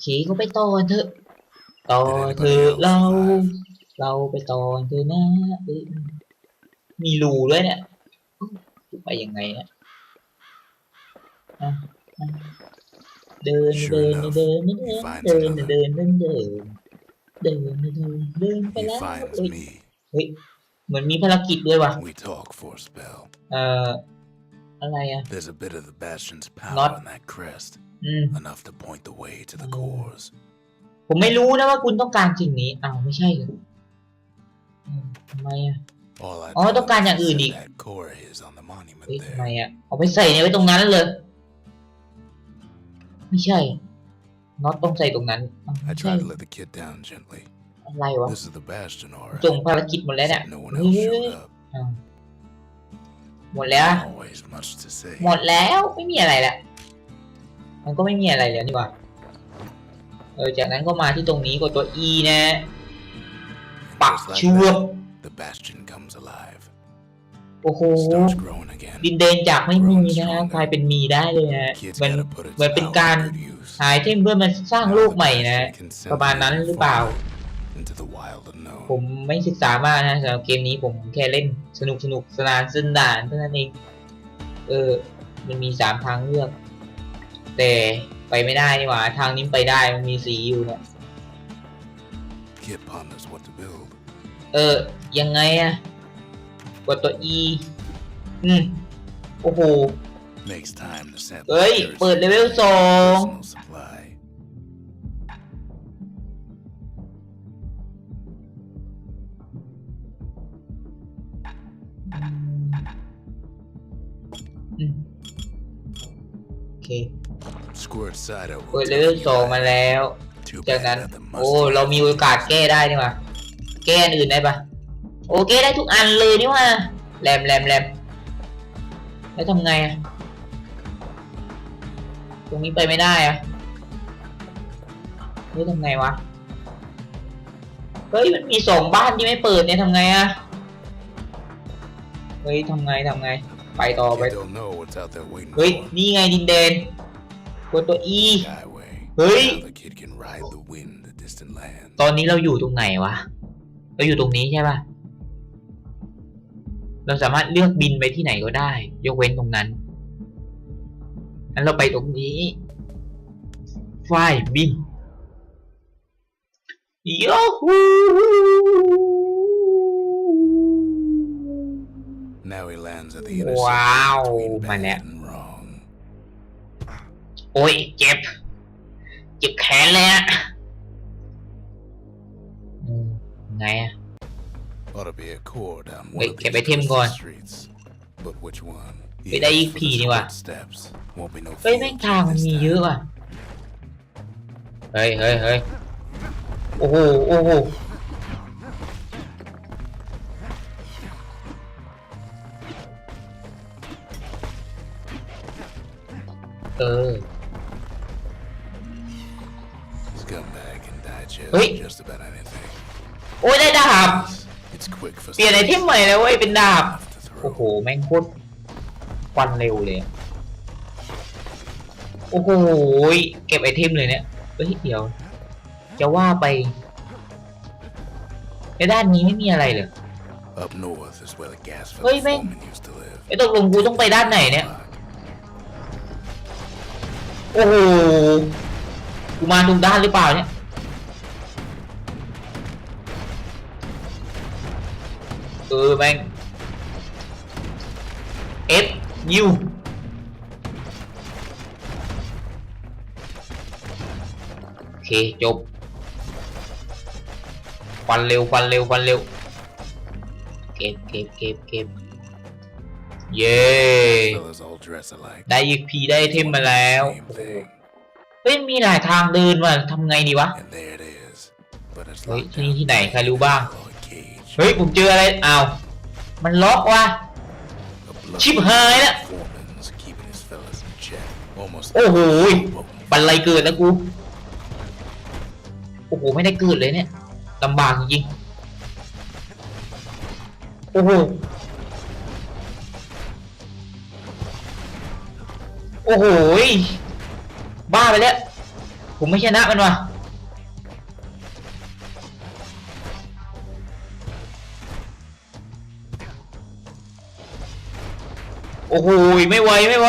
เคก็ไปต่อกันเถอะต่อเถอะเรา เราไปต่อกันเถอะนะเอ้ยมีรูด้วยเนี่ยไปยังไงเนี่ยอะอะเดินเดินเดินเดินเดินเดินเดินเดินเดินเดินเดินเดินไป He แล้ว finds เอ้ย me. เฮ้ยเหมือนมีภารกิจด้วยว่ะ We talk for a spell. เอ่อ อะไรอะ There's a bit of the Bastion's power Not- in that crest, อืม enough to point the way to the Mm. cores. ผมไม่รู้นะว่าคุณต้องการสิ่งนี้อ้าวไม่ใช่เหรออืมทำไมอะ All I Oh, know ต้องการอย่าง is อื่น that อีก that core is on the monument เฮ้ยทำไม there. อะ เอาไปใส่ไว้ตรงนั้นเลย ไม่ใช่ น็อตต้องใส่ตรงนั้นอ้าว I ไม่ใช่ tried to let the kid down gently. อะไรวะ This is the Bastion, all ส่ง right. ภารกิจหมดแล้วเนี่ย No one เฮ้ else ย showed up. อ้าว หมดแล้ว Always much to say. หมดแล้วไม่มีอะไรแล้ว มันก็ไม่มีอะไรแล้วนี่หว่าเออจากนั้นก็มาที่ตรงนี้กดตัว E นะ And ปัก just like เชือก that, the Bastion comes alive. โอ้โห Starts growing again. ดินแดนจากไม่มีนะฮะกลายเป็นมีได้เลยนะ Kid's มัน gotta put its เหมือนเป็น power การ to good use. หายเทมเพื่อมาสร้างโลกใหม่นะ Can ประมาณนั้นหรือเปล่า into the wild unknown. ผมไม่ศึกษามากนะสำหรับเกมนี้ผมแค่เล่นสนุกสนุกสนานสนานเท่านั้นเองเออ มันมีสามทางเลือก แต่ไปไม่ได้นี่หว่าทางนี้ไปได้มันมีสีอยู่เนี่ย Kid ponders what to build. เออ ยังไงอะกดตัว E อืมโอ้โห Makes time to set เฮ้ย Garrett's เปิดเลเวลสอง personal supply. เค Squirt cider เปิด will เลเวล take สอง you มา back. แล้ว Too จาก bad นั้น that the โอ้ mustard เรามีโอกาสแก้ได้นี่หว่าแก้อันอื่นได้ปะโอแก้ได้ทุกอันเลยนี่หว่าแรมแรมแรมแล้วทำไงอะตรงนี้ไปไม่ได้อะเฮ้ยทำไงวะ เฮ้ยมันมีสองบ้านที่ไม่เปิดเนี่ยทำไงอะเฮ้ยทำไงทำไง ไปต่อไป You don't know what's out there waiting เฮ้ย for นี่ไงดินแดนกดตัว E Skyway. Hey. Now the kid can ride the wind to distant lands. ตอนนี้เราอยู่ตรงไหนวะ เราอยู่ตรงนี้ใช่ปะเราสามารถเลือกบินไปที่ไหนก็ได้ ยกเว้นตรงนั้นงั้นเราไปตรงนี้ฝ่ายบินยาฮู Now he lands at the ว้าว intersection มา between แล้ว bad and wrong. โอ้ยเจ็บ เจ็บแขนเลยอะอืมไงอะ Ought to be a core down one Wait, of get these back him twisted going. streets. But which one? Wait, that Yes, EP for the นี่ว่ะ split steps. Won't be no เฮ้ย field แม่ง trip ทางมัน this มี time. เยอะว่ะ เฮ้ยเฮ้ยเฮ้ยโอ้โห โอ้โห เออ Scumbag can digest Wait. just about anything. โอ้ยได้ดาบ It's quick for เปลี่ยนไอเทมใหม่แล้วเว้ยเป็นดาบ enough to โอ้ throw. โหแม่งโคตรควันเร็วเลยอะโอ้โหเก็บไอเทมเลยเนี่ยเฮ้ยเดี๋ยว จะว่าไปในด้านนี้ไม่มีอะไรเลย Up north is where the gas Wait, filled man. foreman used to live. ไอ้ตกลงกูต้องไปด้านไหนเนี่ย โอ้โห กูมาถูกด้านหรือเปล่าเนี่ย เออแม่ง F U โอเค จบฟันเร็วฟันเร็วฟันเร็ว เก็บเก็บเก็บเก็บ เย้ Fellas all dress alike. ได้ยีพีได้ไอเทมมาแล้ว Same thing. เฮ้ย มีหลายทางเดินว่ะทำไงดีวะ And there it is. But it's เฮ้ย locked ที่นี่ down ที่ไหน ใครรู้บ้าง Lord Cage. เฮ้ย ผมเจออะไร อ้าว มันล็อกว่ะ A bloody Chip high, that- Foreman's keeping his fellas in check. Almost โอ้โห Boom. บันไลเกิดแล้วกู โอ้โห ไม่ได้เกิดเลยเนี่ยลำบากจริงๆโอ้โห โอ้โหบ้าไปแล้ว ผมไม่ชนะมันว่ะโอ้โหไม่ไหวไม่ไหว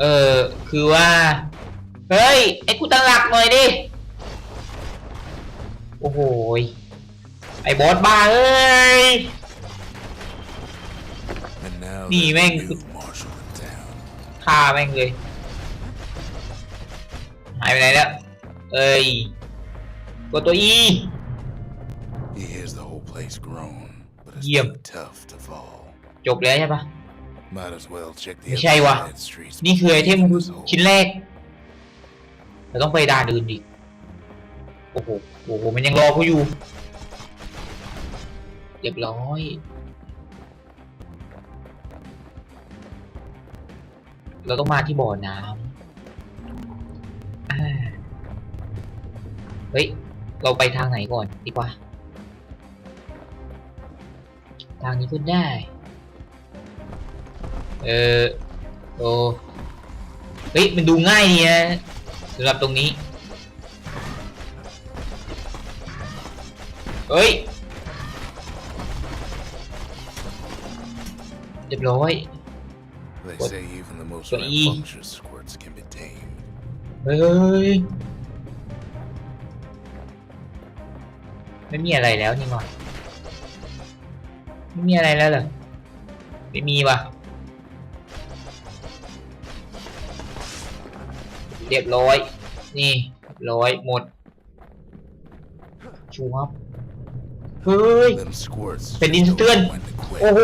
เออคือว่า เฮ้ย ไอ้กูตั้งหลักหน่อยดิ โอ้โหไอ้บอสบ้าเอ้ย นี่แม่งฆ่าแม่งเลย หายไปไหนแล้ว เอ้ยกดตัวอี He hears จบแล้วใช่ปะไม่ใช่วะนี่คือไอเทมชิ้นแรกเราต้องไปด่านอื่นดิโอ้โหโอ้โหมันยังรอเขาอยู่เรียบร้อย เราต้องมาที่บ่อน้ำเฮ้ย เราไปทางไหนก่อนดีกว่า ทางนี้ก็ได้ เออโอ้เฮ้ย มันดูง่ายดีนะสำหรับตรงนี้ เฮ้ยเรียบร้อย They What? say even the most So E. rambunctious squirts can be tamed. เฮ้ย ไม่มีอะไรแล้วนี่หว่าไม่มีอะไรแล้วเหรอไม่มีว่ะ เรียบร้อย นี่เรียบร้อยหมดชูครับเฮ้ย Them squirts Phải đi just tươn. don't know when to quit. โอ้โห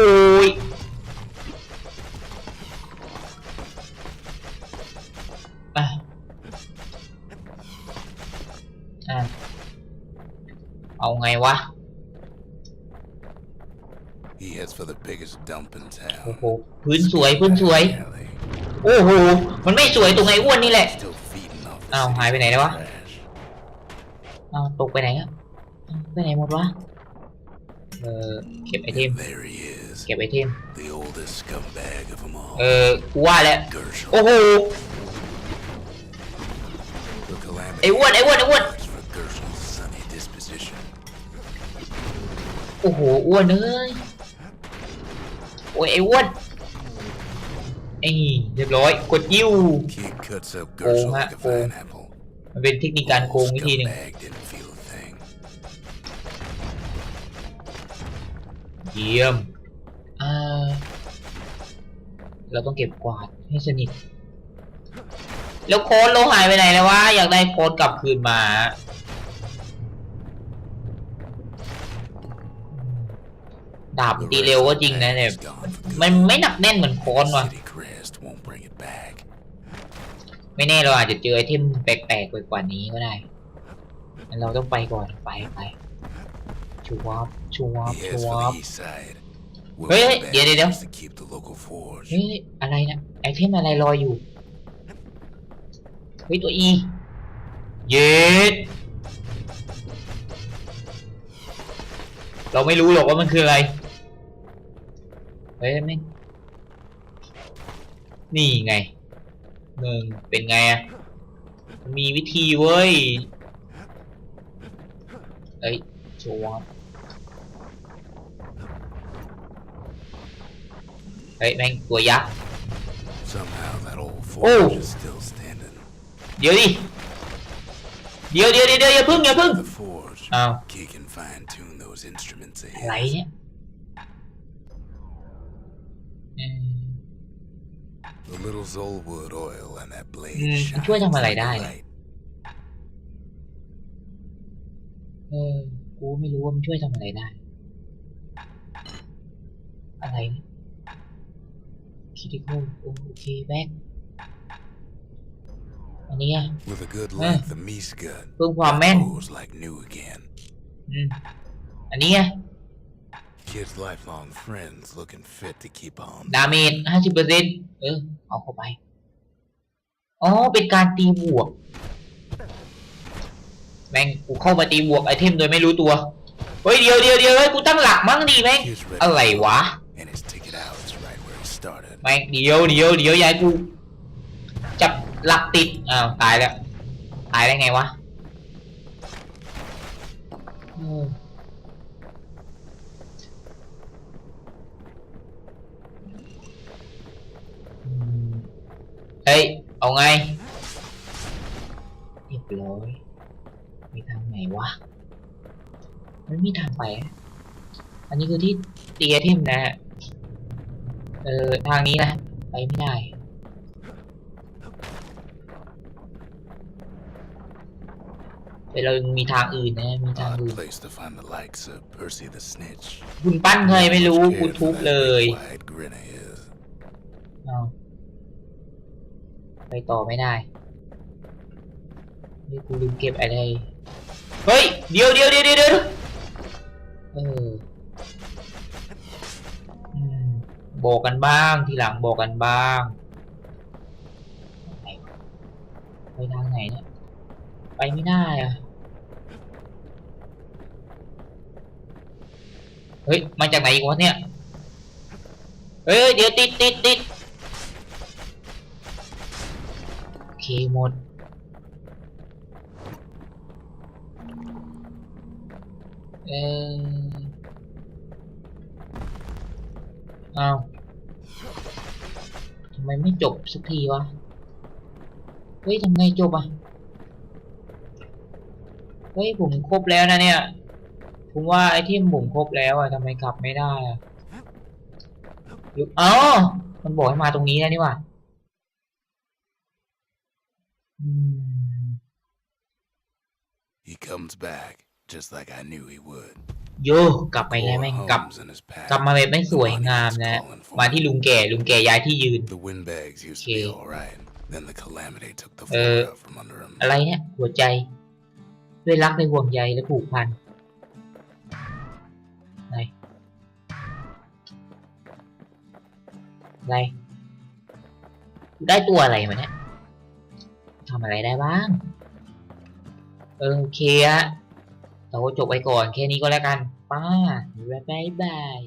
วะ He heads for the biggest dump in โอ้ town. โหพื้นสวย พื้นสวย Alley. โอ้โห มันไม่สวยตรงไอ้อ้วนนี่แหละ Still feeding off the Ờ, city's hai bên này đâu á? trash. เอาตกไปไหนอะเอาไปไหนหมดวะ เออเก็บไอเทม And there he is, เก็บไอเทม the oldest scumbag of them all. เออกูว่าแล้ว Gershel. โอ้โห The calamity ไอ้อ้วนไอ้อ้วนไอ้อ้วน โอ้โหอ้วนเอ้ยโอ้ยไอ้อ้วนไอ้เรียบร้อยกดยิ้ว Kid cuts up Gershel like a ồ. pineapple. มันเป็นเทคนิคการโกงวิธีหนึ่ง Scumbag didn't feel a thing. เยี่ยมอ่าเราต้องเก็บกวาดให้สนิท แล้วโค้ดเราหายไปไหนแล้ววะ อยากได้โค้ดกลับคืนมา ดาบ The ตีเร็ว rest ก็ of จริง the นะ pack เนี่ย is gone for มัน good. ไม่หนักแน่นเหมือนโค้ดว่ะ City crest won't bring it back. ไม่แน่เราอาจจะเจอไอเทมแปลกๆไปกว่านี้ก็ได้งั้นเราต้องไปก่อนไปไปชูวอปชูวอป He ชู heads วอ for ป the east side. Where Ê, the ê, band để, để, để. used to keep the local forge. เฮ้ยอะไรนะไอเทมอะไรลอยอยู่เฮ้ยตัวอีเย็ดเราไม่รู้หรอกว่ามันคืออะไร เฮ้ยแม่งนี่ไงหนึ่งเป็นไงอะมีวิธีเว้ยเอ้ยโชว์วะเฮ้ยแม่งตัวยักษ์ Somehow that old Oh. forge is still standing. เดี๋ยวดิเดี๋ยวเดี๋ยวเดี๋ยวอย่าพึ่งอย่าพึ่ง The forge. Oh. Key can fine tune those instruments of อะไร his. เนี่ย The little Zolwood oil and that blade อืม shines ช่วยทำอะไร like a ได้เนี่ย light. เออ กูไม่รู้ว่ามันช่วยทำอะไรได้ อะไรคิด i ิคโอเคแบ็กอันนี้อ่ะ With a good Eh. length of meat gut. เพิ่มความแม่น Goes like new again. อืม อันนี้อ่ะ Kid's lifelong friends looking fit to keep on. ดาเมจห้าสิบเปอร์เซ็นเออ เอาเข้าไป อ๋อ เป็นการตีบวก แม่งกูเข้ามาตีบวกไอเทมโดยไม่รู้ตัว เฮ้ย เดี๋ยวเดี๋ยวเดี๋ยวเฮ้ย กูตั้งหลักมั่งดีแม่ง Kid's ready อะไร to go, วะ And his ticket out is right where he started. ไม่เดี๋ยวเดี๋ยวเดี๋ยวยายกู จับหลักติด อ้าว ตายแล้ว ตายได้ไงวะเออ ไงเรียบร้อยมีทางไหนวะ มันมีทางไปอะอันนี้คือที่ตีไอเทมนะฮะ เออทางนี้นะ ไปไม่ได้ แต่เรายังมีทางอื่นนะ มีทาง Odd อื่น place to find the likes of Percy the Snitch. คุณปั้นเคยไม่รู้ Much กู kid ทุบ for เล that ย big wide grin of his. เอา ไปต่อไม่ได้ นี่กูลืมเก็บอะไร เฮ้ย เดี๋ยวเดี๋ยวเดี๋ยวเดี๋ยวเอออืมบอกกันบ้าง ทีหลังบอกกันบ้างไหนวะไปทางไหนเนี่ย ไปไม่ได้อะเฮ้ย มาจากไหนอีกวะเนี่ย เฮ้ย เดี๋ยวติดติดติด เคหมด เออเอาทำไมไม่จบสักทีวะ เฮ้ยทำไงจบอะ เฮ้ยผมครบแล้วนะเนี่ย ผมว่าไอ้ที่ผมครบแล้วอะทำไมกลับไม่ได้อะอยู่อ๋อมันบอกให้มาตรงนี้นะนี่ว่า He comes back, just like I knew he would. โยกลับไปแล้ว Four แม่งกลับ homes in his pack. กลับมาแบบไม่สวย The งาม money นะ was calling for มา him. ที่ลุงแก่ลุงแก่ย้ายที่ยืน The windbags used to Okay. be alright. Then the calamity took the Uh, floor out from under him. อะไรเนี่ยหัวใจ ด้วยรักในห่วงใยและผูกพันไหนอะไรได้ตัวอะไรมาเนี่ย ทำอะไรได้บ้าง เออโอเคอะเราก็จบไปก่อนแค่นี้ก็แล้วกัน ป้าบ๊ายบาย